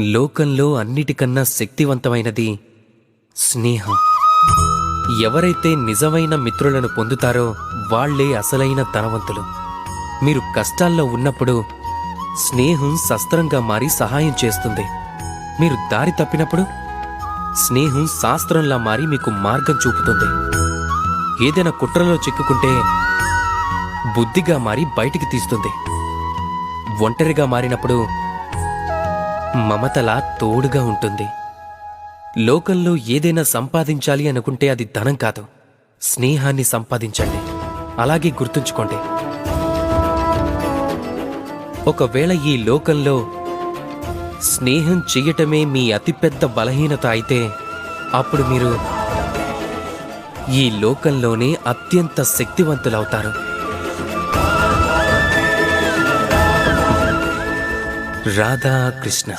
లోకంలో అన్నిటికన్నా శక్తివంతమైనది స్నేహం. ఎవరైతే నిజమైన మిత్రులను పొందుతారో వాళ్ళే అసలైన ధనవంతులు మీరు కష్టాల్లో ఉన్నప్పుడు స్నేహం శస్త్రంగా మారి సహాయం చేస్తుంది. మీరు దారి తప్పినప్పుడు స్నేహం శాస్త్రంలా మారి మీకు మార్గం చూపుతుంది. ఏదైనా కుట్రలో చిక్కుకుంటే బుద్ధిగా మారి బయటికి తీస్తుంది. ఒంటరిగా మారినప్పుడు మమతలా తోడుగా ఉంటుంది. లోకంలో ఏదైనా సంపాదించాలి అనుకుంటే అది ధనం కాదు. స్నేహాన్ని సంపాదించండి. అలాగే గుర్తుంచుకోండి. ఒకవేళ ఈ లోకంలో స్నేహం చెయ్యటమే మీ అతిపెద్ద బలహీనత అయితే అప్పుడు మీరు ఈ లోకంలోనే అత్యంత శక్తివంతులవుతారు. రాధాకృష్ణ.